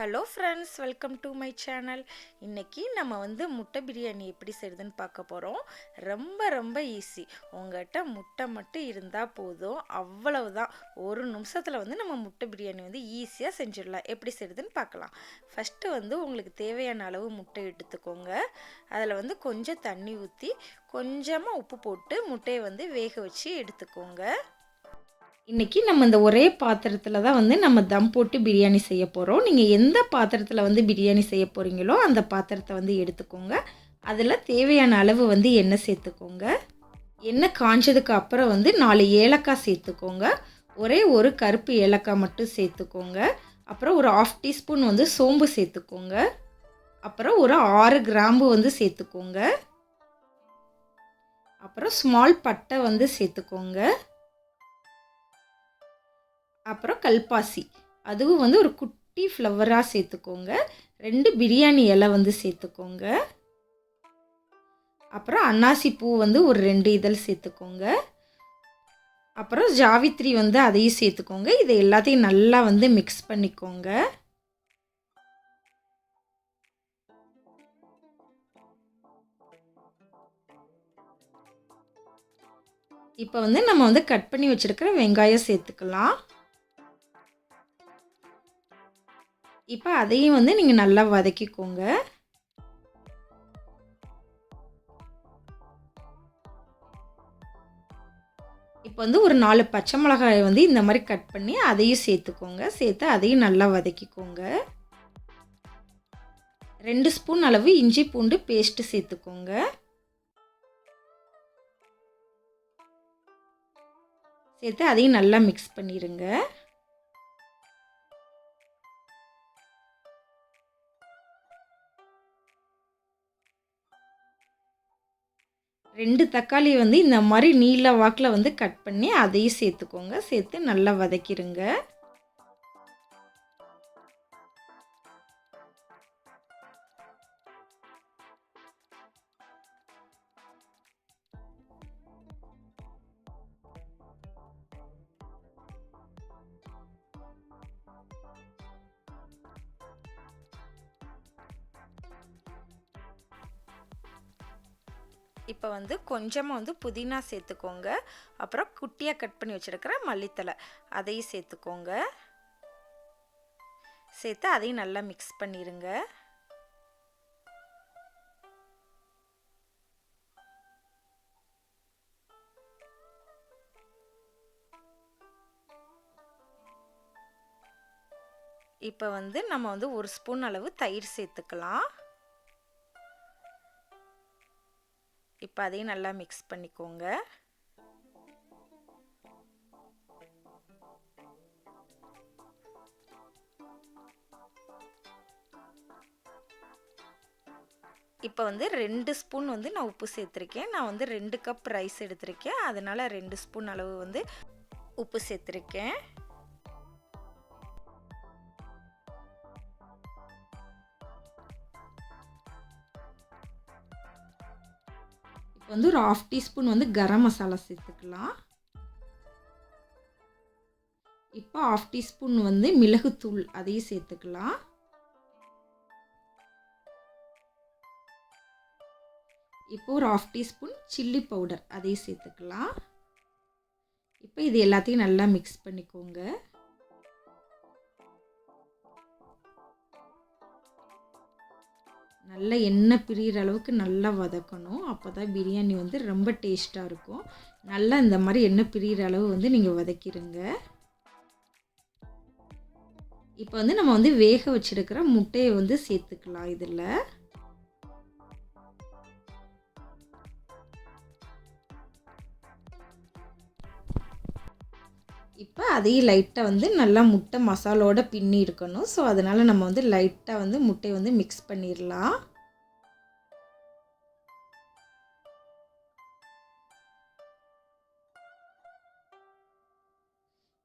Hello friends welcome to my channel இன்றைக்கி நம்ம வந்து முட்டை பிரியாணி எப்படி செய்யுதுன்னு பார்க்க போகிறோம் ரொம்ப ரொம்ப ஈஸி உங்கள்கிட்ட முட்டை மட்டும் இருந்தால் போதும். அவ்வளவுதான். ஒரு நிமிஷத்தில் வந்து நம்ம முட்டை பிரியாணி வந்து ஈஸியாக செஞ்சிடலாம். எப்படி செய்யுதுன்னு பார்க்கலாம். ஃபஸ்ட்டு வந்து உங்களுக்கு தேவையான அளவு முட்டை எடுத்துக்கோங்க. அதில் வந்து கொஞ்சம் தண்ணி ஊற்றி கொஞ்சமாக உப்பு போட்டு முட்டையை வந்து வேக வச்சு எடுத்துக்கோங்க. இன்றைக்கி நம்ம இந்த ஒரே பாத்திரத்தில் தான் வந்து நம்ம தம் போட்டு பிரியாணி செய்ய போகிறோம் நீங்கள் எந்த பாத்திரத்தில் வந்து பிரியாணி செய்ய போகிறீங்களோ அந்த பாத்திரத்தை வந்து எடுத்துக்கோங்க. அதில் தேவையான அளவு வந்து எண்ணெய் சேர்த்துக்கோங்க. எண்ணெய் காஞ்சதுக்கு அப்புறம் வந்து நாலு ஏலக்காய் சேர்த்துக்கோங்க. ஒரே ஒரு கருப்பு ஏலக்காய் மட்டும் சேர்த்துக்கோங்க. அப்புறம் ஒரு ஆஃப் டீஸ்பூன் வந்து சோம்பு சேர்த்துக்கோங்க. அப்புறம் ஒரு ஆறு கிராம்பு வந்து சேர்த்துக்கோங்க. அப்புறம் ஸ்மால் பட்டை வந்து சேர்த்துக்கோங்க. அப்புறம் கல்பாசி. அதுவும் வந்து ஒரு குட்டி ஃப்ளவராக சேர்த்துக்கோங்க. ரெண்டு பிரியாணி இலை வந்து சேர்த்துக்கோங்க. அப்புறம் அன்னாசி பூ வந்து ஒரு ரெண்டு இதழ் சேர்த்துக்கோங்க. அப்புறம் ஜாவித்ரி வந்து அதையும் சேர்த்துக்கோங்க. இதை எல்லாத்தையும் நல்லா வந்து மிக்ஸ் பண்ணிக்கோங்க. இப்போ வந்து நம்ம வந்து கட் பண்ணி வச்சுருக்கிற வெங்காயம் சேர்த்துக்கலாம். இப்போ அதையும் வந்து நீங்கள் நல்லா வதக்கிக்கோங்க. இப்போ வந்து ஒரு நாலு பச்சை மிளகாயை வந்து இந்த மாதிரி கட் பண்ணி அதையும் சேர்த்துக்கோங்க. சேர்த்து அதையும் நல்லா வதக்கிக்கோங்க. ரெண்டு ஸ்பூன் அளவு இஞ்சி பூண்டு பேஸ்ட்டு சேர்த்துக்கோங்க. சேர்த்து அதையும் நல்லா மிக்ஸ் பண்ணிடுங்க ரெண்டு தக்காளி வந்து இந்த மாதிரி நீல வாக்கில் வந்து கட் பண்ணி அதையும் சேர்த்துக்கோங்க. சேர்த்து நல்லா வதக்கிடுங்க இப்போ வந்து கொஞ்சமாக வந்து புதினா சேர்த்துக்கோங்க. அப்புறம் குட்டியாக கட் பண்ணி வச்சுருக்கிற மல்லித்தலை அதையும் சேர்த்துக்கோங்க. சேர்த்து அதையும் நல்லா மிக்ஸ் பண்ணிடுங்க இப்போ வந்து நம்ம வந்து ஒரு ஸ்பூன் அளவு தயிர் சேர்த்துக்கலாம். இப்போ அதையும் நல்லா மிக்ஸ் பண்ணிக்கோங்க. இப்போ வந்து ரெண்டு ஸ்பூன் வந்து நான் உப்பு சேர்த்துருக்கேன். நான் வந்து ரெண்டு கப் ரைஸ் எடுத்திருக்கேன். அதனால் ரெண்டு ஸ்பூன் அளவு வந்து உப்பு சேர்த்துருக்கேன். வந்து ஒரு ஆஃப் டீஸ்பூன் வந்து கரம் மசாலா சேர்த்துக்கலாம். இப்போ ஆஃப் டீஸ்பூன் வந்து மிளகுத்தூள் அதையும் சேர்த்துக்கலாம். இப்போ ஒரு ஆஃப் டீஸ்பூன் சில்லி பவுடர் அதையும் சேர்த்துக்கலாம். இப்போ இது எல்லாத்தையும் நல்லா மிக்ஸ் பண்ணிக்கோங்க. நல்லா எண்ணெய் பிரிகிற அளவுக்கு நல்லா வதக்கணும். அப்போ தான் பிரியாணி வந்து ரொம்ப டேஸ்ட்டாக இருக்கும். நல்லா இந்த மாதிரி எண்ணெய் பிரிகிற அளவு வந்து நீங்கள் வதக்கிடுங்க இப்போ வந்து நம்ம வந்து வேக வச்சுருக்கிற முட்டையை வந்து சேர்த்துக்கலாம் இதில். அதையும் லைட்டாக வந்து நல்லா முட்டை மசாலோட பின்னி இருக்கணும். ஸோ அதனால் நம்ம வந்து லைட்டாக வந்து முட்டையை வந்து மிக்ஸ் பண்ணிடலாம்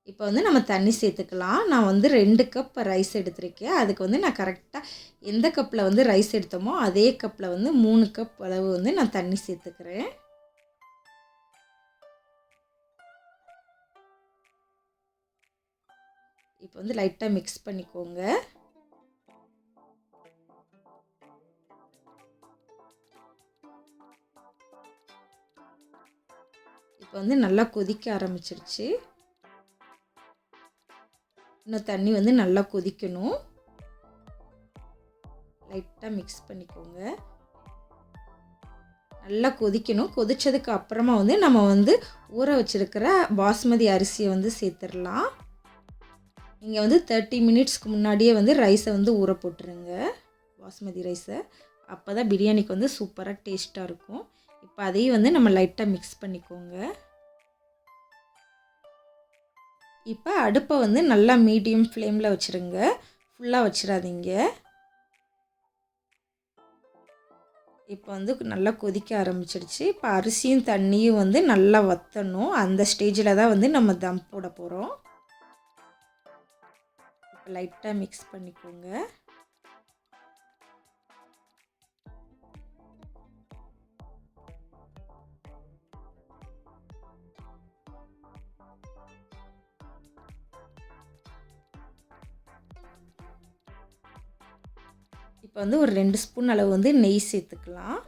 இப்போ வந்து நம்ம தண்ணி சேர்த்துக்கலாம். நான் வந்து ரெண்டு கப் ரைஸ் எடுத்திருக்கேன். அதுக்கு வந்து நான் கரெக்டாக எந்த கப்பில் வந்து ரைஸ் எடுத்தோமோ அதே கப்பில் வந்து மூணு கப் அளவு வந்து நான் தண்ணி சேர்த்துக்கிறேன். இப்போ வந்து லைட்டாக மிக்ஸ் பண்ணிக்கோங்க. இப்போ வந்து நல்லா கொதிக்க ஆரம்பிச்சிருச்சு. இன்னும் தண்ணி வந்து நல்லா கொதிக்கணும். லைட்டாக மிக்ஸ் பண்ணிக்கோங்க. நல்லா கொதிக்கணும். கொதித்ததுக்கு அப்புறமா வந்து நம்ம வந்து ஊற வச்சிருக்கிற பாஸ்மதி அரிசியை வந்து சேர்த்துடலாம். நீங்கள் வந்து தேர்ட்டி மினிட்ஸ்க்கு முன்னாடியே வந்து ரைஸை வந்து ஊற போட்டுருங்க. பாஸ்மதி ரைஸை அப்போ தான் பிரியாணிக்கு வந்து சூப்பராக டேஸ்ட்டாக இருக்கும். இப்போ அதையும் வந்து நம்ம லைட்டாக மிக்ஸ் பண்ணிக்கோங்க. இப்போ அடுப்பை வந்து நல்லா மீடியம் ஃப்ளேமில் வச்சுருங்க. ஃபுல்லாக வச்சிடாதீங்க. இப்போ வந்து நல்லா கொதிக்க ஆரம்பிச்சிடுச்சு. இப்போ அரிசியும் தண்ணியும் வந்து நல்லா வற்றணும் அந்த ஸ்டேஜில் தான் வந்து நம்ம தம் போட போகிறோம் லைட்டாக மிக்ஸ் பண்ணிக்கோங்க. இப்போ வந்து ஒரு ரெண்டு ஸ்பூன் அளவு வந்து நெய் சேர்த்துக்கலாம்.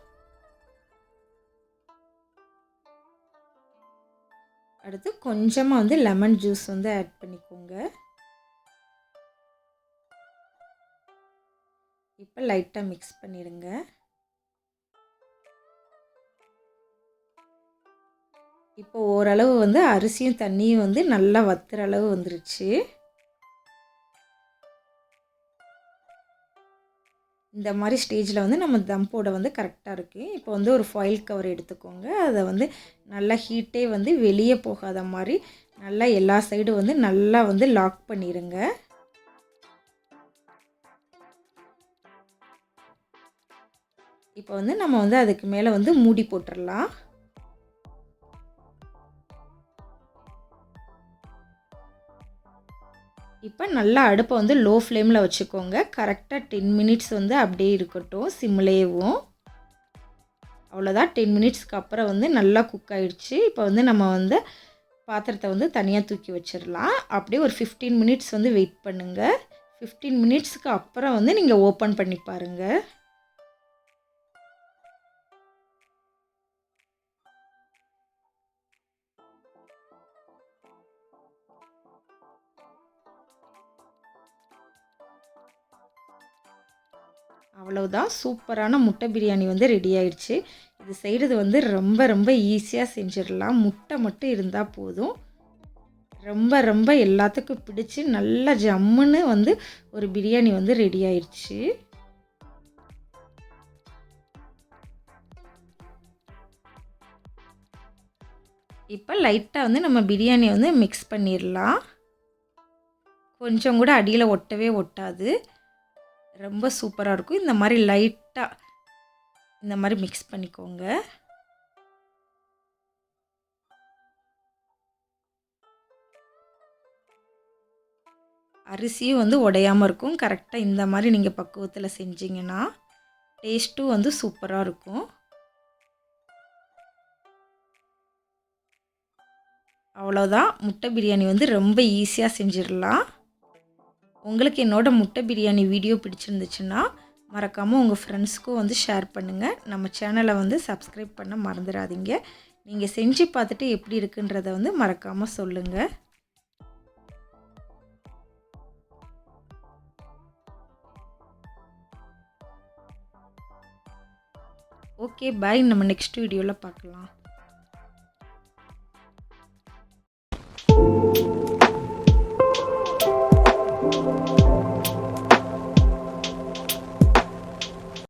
அடுத்து கொஞ்சமாக வந்து லெமன் ஜூஸ் வந்து ஆட் பண்ணிக்கோங்க. இப்போ லைட்டாக மிக்ஸ் பண்ணிடுங்க. இப்போ ஓரளவு வந்து அரிசியும் தண்ணியும் வந்து நல்லா வத்துற அளவு வந்துருச்சு. இந்த மாதிரி ஸ்டேஜில் வந்து நம்ம தம் போட வந்து கரெக்டாக இருக்குது இப்போ வந்து ஒரு ஃபாயில் கவர் எடுத்துக்கோங்க. அதை வந்து நல்லா ஹீட்டே வந்து வெளியே போகாத மாதிரி நல்லா எல்லா சைடும் வந்து நல்லா வந்து லாக் பண்ணிடுங்க. இப்போ வந்து நம்ம வந்து அதுக்கு மேலே வந்து மூடி போட்டுடலாம் இப்போ நல்லா அடுப்பை வந்து லோ ஃப்ளேமில் வச்சுக்கோங்க கரெக்டாக டென் மினிட்ஸ் வந்து அப்படியே இருக்கட்டும் சிம்லேயும் அவ்வளோதான் டென் மினிட்ஸ்க்கு அப்புறம் வந்து நல்லா குக் ஆகிடுச்சு இப்போ வந்து நம்ம வந்து பாத்திரத்தை வந்து தனியாக தூக்கி வச்சிடலாம். அப்படியே ஒரு ஃபிஃப்டீன் மினிட்ஸ் வந்து வெயிட் பண்ணுங்கள் ஃபிஃப்டீன் மினிட்ஸ்க்கு அப்புறம் வந்து நீங்கள் ஓப்பன் பண்ணி பாருங்கள் அவ்வளவுதான். சூப்பரான முட்டை பிரியாணி வந்து ரெடி ஆயிடுச்சு. இது செய்கிறது வந்து ரொம்ப ரொம்ப ஈஸியாக செஞ்சிடலாம். முட்டை மட்டும் இருந்தால் போதும். ரொம்ப ரொம்ப எல்லாத்துக்கும் பிடிச்சி நல்லா ஜம்முன்னு வந்து ஒரு பிரியாணி வந்து ரெடி ஆயிடுச்சு. இப்போ லைட்டாக வந்து நம்ம பிரியாணி வந்து மிக்ஸ் பண்ணிடலாம். கொஞ்சம் கூட அடியில் ஒட்டவே ஒட்டாது. ரொம்ப சூப்பராக இருக்கும். இந்த மாதிரி லைட்டாக இந்த மாதிரி மிக்ஸ் பண்ணிக்கோங்க. அரிசியும் வந்து உடையாமல் இருக்கும். கரெக்டாக இந்த மாதிரி நீங்கள் பக்குவத்தில் செஞ்சிங்கன்னா டேஸ்ட்டும் வந்து சூப்பராக இருக்கும். அவ்வளோதான் முட்டை பிரியாணி வந்து ரொம்ப ஈஸியாக செஞ்சிடலாம். உங்களுக்கு என்னோடய முட்டை பிரியாணி வீடியோ பிடிச்சிருந்துச்சுன்னா மறக்காமல் உங்கள் ஃப்ரெண்ட்ஸ்க்கும் வந்து ஷேர் பண்ணுங்கள் நம்ம சேனலை வந்து சப்ஸ்கிரைப் பண்ண மறந்துடாதீங்க. நீங்கள் செஞ்சு பார்த்துட்டு எப்படி இருக்குன்றதை வந்து மறக்காமல் சொல்லுங்கள் ஓகே பாய் நம்ம நெக்ஸ்ட் வீடியோவில் பார்க்கலாம்.